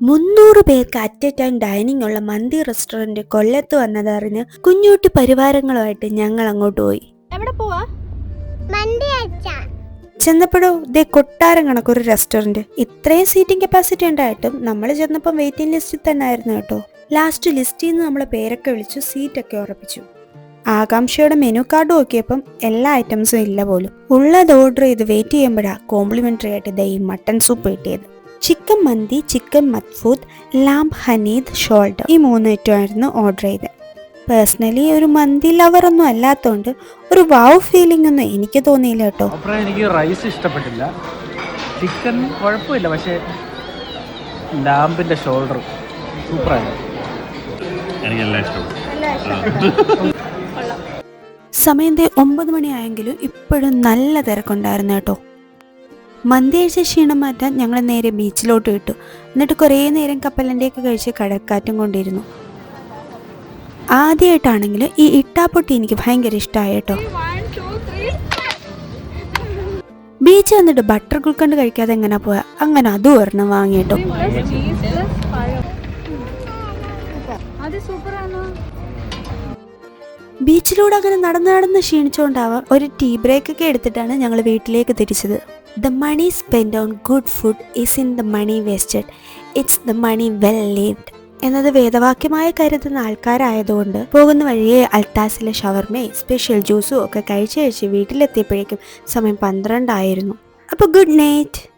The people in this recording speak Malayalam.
മുന്നൂറ് പേർക്ക് അറ്റ് എ ടൈം ഡൈനിങ് ഉള്ള മന്തി റെസ്റ്റോറന്റ് കൊല്ലത്ത് വന്നതറിഞ്ഞ് കുഞ്ഞുട്ടി പരിവാരങ്ങളുമായിട്ട് ഞങ്ങൾ അങ്ങോട്ട് പോയി. എവിടെ പോവാ? മന്തി അച്ഛാ ചെന്നപ്പോഴോ ദേ കൊട്ടാരം കണക്കൊരു റെസ്റ്റോറന്റ്. ഇത്രയും സീറ്റിംഗ് കപ്പാസിറ്റി ഉണ്ടായിട്ടും നമ്മൾ ചെന്നപ്പം വെയിറ്റിംഗ് ലിസ്റ്റിൽ തന്നെ ആയിരുന്നു കേട്ടോ. ലാസ്റ്റ് ലിസ്റ്റിൽ നിന്ന് നമ്മളെ പേരൊക്കെ വിളിച്ചു സീറ്റൊക്കെ ഉറപ്പിച്ചു. ആകാംക്ഷയുടെ മെനു കാർഡ് നോക്കിയപ്പം എല്ലാ ഐറ്റംസും ഇല്ല പോലും. ഉള്ളത് ഓർഡർ ചെയ്ത് വെയിറ്റ് ചെയ്യുമ്പോഴാണ് കോംപ്ലിമെന്ററി ആയിട്ട് ദേ ഈ മട്ടൺ സൂപ്പ് കിട്ടിയത്. ചിക്കൻ മന്തി ചിക്കൻ മത്ഫൂദ് ലാംബ് ഹനീദ് ഷോൾഡർ. ഈ മൂന്ന് ഐറ്റം ആയിരുന്നു ഓർഡർ ചെയ്തത്. പേഴ്സണലി ഒരു മന്തി ലവർ ഒന്നും അല്ലാത്തതുകൊണ്ട് ഒരു വാവ് ഫീലിംഗ് ഒന്നും എനിക്ക് തോന്നിയില്ല കേട്ടോ. എനിക്ക് റൈസ് ഇഷ്ടപ്പെട്ടില്ല. ചിക്കൻ കുഴപ്പമില്ല പക്ഷേ ലാമ്പിന്റെ ഷോൾഡർ സൂപ്പറായിരുന്നു എനിക്കെല്ലാം ഇഷ്ടപ്പെട്ടു. സമയം ദേ ഒമ്പത് മണിയായെങ്കിലും ഇപ്പോഴും നല്ല തിരക്കുണ്ടായിരുന്നു കേട്ടോ. മന്തി കഴിച്ച ക്ഷീണം മാറ്റാൻ ഞങ്ങൾ നേരെ ബീച്ചിലോട്ട് വിട്ടു. എന്നിട്ട് കുറേ നേരം കപ്പലന്റെയൊക്കെ കഴിച്ച് കടക്കാറ്റും കൊണ്ടിരുന്നു. ആദ്യമായിട്ടാണെങ്കിലും ഈ ഇട്ടാപ്പൊട്ടി എനിക്ക് ഭയങ്കര ഇഷ്ടമായിട്ടോ ബീച്ച് വന്നിട്ട് ബട്ടർ കുൽക്കണ്ട് കഴിക്കാതെ എങ്ങനെ പോയാ അങ്ങനെ അതും ഒരെണ്ണം വാങ്ങി കേട്ടോ പ്ലസ് ചീസ് പ്ലസ് പഴം അത് സൂപ്പറാണോ. ബീച്ചിലൂടെ അങ്ങനെ നടന്ന് നടന്ന് ക്ഷീണിച്ചുകൊണ്ടാവാം ഒരു ടീ ബ്രേക്ക് ഒക്കെ എടുത്തിട്ടാണ് ഞങ്ങൾ വീട്ടിലേക്ക് തിരിച്ചത്. Money spend on good food is in the money wasted it's the money well lived എന്നത് വേദവാക്യമായി കരുതുന്ന ആൾക്കാരായതുകൊണ്ട് പോകുന്ന വഴിയെ അൽത്താസിലെ ഷവർമയും സ്പെഷ്യൽ ജ്യൂസും ഒക്കെ കഴിച്ച് കഴിച്ച് വീട്ടിലെത്തിയപ്പോഴേക്കും സമയം പന്ത്രണ്ടായിരുന്നു. അപ്പോൾ ഗുഡ് നൈറ്റ്